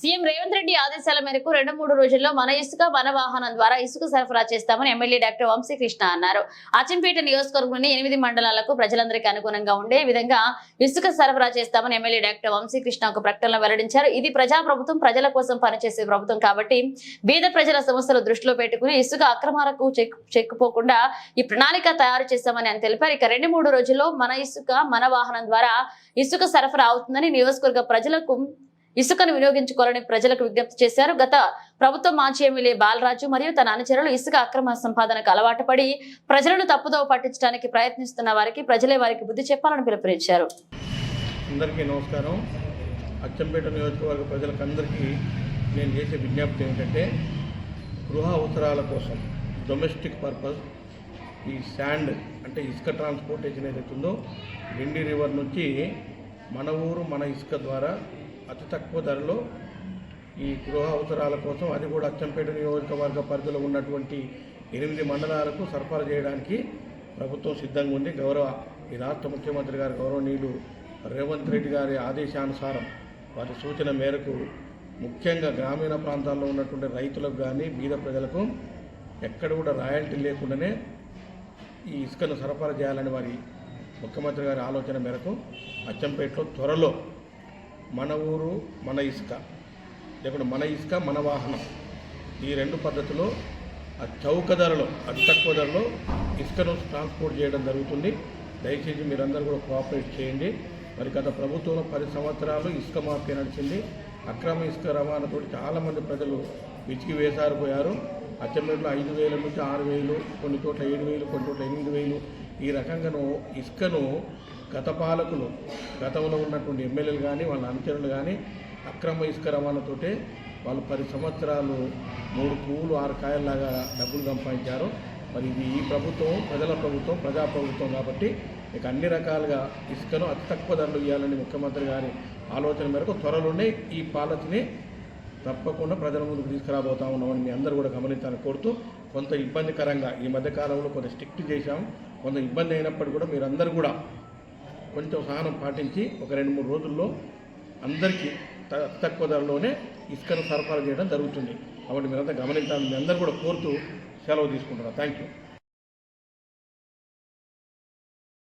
CM Revanth Reddy ఆదేశాల మేరకు రెండు మూడు రోజుల్లో మన ఇసుక మన వాహనం ద్వారా ఇసుక సరఫరా చేస్తామని ఎమ్మెల్యే డాక్టర్ వంశీకృష్ణ అన్నారు. అచ్చంపేట నియోజకవర్గంలోని ఎనిమిది మండలాలకు ప్రజలందరికీ అనుగుణంగా ఉండే విధంగా ఇసుక సరఫరా చేస్తామని ఎమ్మెల్యే డాక్టర్ వంశీకృష్ణ ఒక ప్రకటనలో వెల్లడించారు. ఇది ప్రజా ప్రభుత్వం ప్రజల కోసం పనిచేసే ప్రభుత్వం కాబట్టి బీద ప్రజల సమస్యలు దృష్టిలో పెట్టుకుని ఇసుక అక్రమాలకు చెక్ చెక్కుపోకుండా ఈ ప్రణాళిక తయారు చేస్తామని ఆయన తెలిపారు. ఇక రెండు మూడు రోజుల్లో మన ఇసుక మన వాహనం ద్వారా ఇసుక సరఫరా అవుతుందని నియోజకవర్గ ప్రజలకు ఇసుకను వినియోగించుకోవాలని ప్రజలకు విజ్ఞప్తి చేశారు. గత ప్రభుత్వం మాజీ ఎమ్మెల్యే బాలరాజు మరియు తన అనుచరులు ఇసుక అక్రమ సంపాదనకు అలవాటు పడి ప్రజలను తప్పుదోవ పట్టించడానికి ప్రయత్నిస్తున్న వారికి ప్రజలే వారికి బుద్ధి చెప్పాలని పిలుపునిచ్చారు. అందరికీ నమస్కారం. అచ్చంపేట నియోజకవర్గ ప్రజలకందరికీ నేను చేసే విజ్ఞప్తి ఏంటంటే గృహ అవసరాల కోసం డొమెస్టిక్ పర్పస్ ఈ శాండ్ అంటే ఇసుక ట్రాన్స్పోర్టేషన్ ఏదైతుందో ఉందో డిండి రివర్ నుంచి మన ఊరు మన ఇసుక ద్వారా అతి తక్కువ ధరలో ఈ గృహ అవసరాల కోసం అది కూడా అచ్చంపేట నియోజకవర్గ పరిధిలో ఉన్నటువంటి ఎనిమిది మండలాలకు సరఫరా చేయడానికి ప్రభుత్వం సిద్ధంగా ఉంది. గౌరవ ఈ రాష్ట్ర ముఖ్యమంత్రి గారు గౌరవనీయులు రేవంత్ రెడ్డి గారి ఆదేశానుసారం వారి సూచన మేరకు ముఖ్యంగా గ్రామీణ ప్రాంతాల్లో ఉన్నటువంటి రైతులకు కానీ బీద ప్రజలకు ఎక్కడ కూడా రాయల్టీ లేకుండానే ఈ ఇసుకను సరఫరా చేయాలని వారి ముఖ్యమంత్రి గారి ఆలోచన మేరకు అచ్చంపేటలో త్వరలో మన ఊరు మన ఇసుక. లేకుంటే మన ఇసుక మన వాహనం. ఈ రెండు పద్ధతిలో ఆ చౌక ధరలో అతి తక్కువ ధరలో ఇసుకను ట్రాన్స్పోర్ట్ చేయడం జరుగుతుంది. దయచేసి మీరందరూ కూడా కోఆపరేట్ చేయండి. మరి గత ప్రభుత్వంలో పది సంవత్సరాలు ఇసుక మాఫియా నడిచింది. అక్రమ ఇసుక రవాణాతో చాలామంది ప్రజలు విచికి వేసారిపోయారు. అచ్చంపేటలో ఐదు వేల నుంచి ఆరు వేలు కొన్ని చోట్ల ఏడు వేలు కొన్ని చోట్ల ఎనిమిది వేలు. ఈ రకంగాను ఇసుకను గత పాలకులు గతంలో ఉన్నటువంటి ఎమ్మెల్యేలు కానీ వాళ్ళ అనుచరులు కానీ అక్రమ ఇసుక రవాణాతోటే వాళ్ళు పది సంవత్సరాలు మూడు పువ్వులు ఆరు కాయల్లాగా డబ్బులు సంపాదించారు. మరి ఇది ఈ ప్రభుత్వం ప్రజల ప్రభుత్వం ప్రజా ప్రభుత్వం కాబట్టి ఇక అన్ని రకాలుగా ఇసుకను అతి తక్కువ ధరలు ఇవ్వాలని ముఖ్యమంత్రి గారి ఆలోచన మేరకు త్వరలోనే ఈ పాలసీని తప్పకుండా ప్రజల ముందుకు తీసుకురాబోతా ఉన్నామని మీ అందరూ కూడా గమనించాలని కోరుతూ కొంత ఇబ్బందికరంగా ఈ మధ్యకాలంలో కొంత స్ట్రిక్ట్ చేశాం. కొంత ఇబ్బంది అయినప్పటికీ కూడా మీరందరూ కూడా కొంచెం సహనం పాటించి ఒక రెండు మూడు రోజుల్లో అందరికీ త- తక్కువ ధరలోనే ఇసుకను సరఫరా చేయడం జరుగుతుంది. కాబట్టి మీరంతా గమనించాలని మీ అందరూ కూడా కోరుతూ సెలవు తీసుకుంటున్నాను. Thank you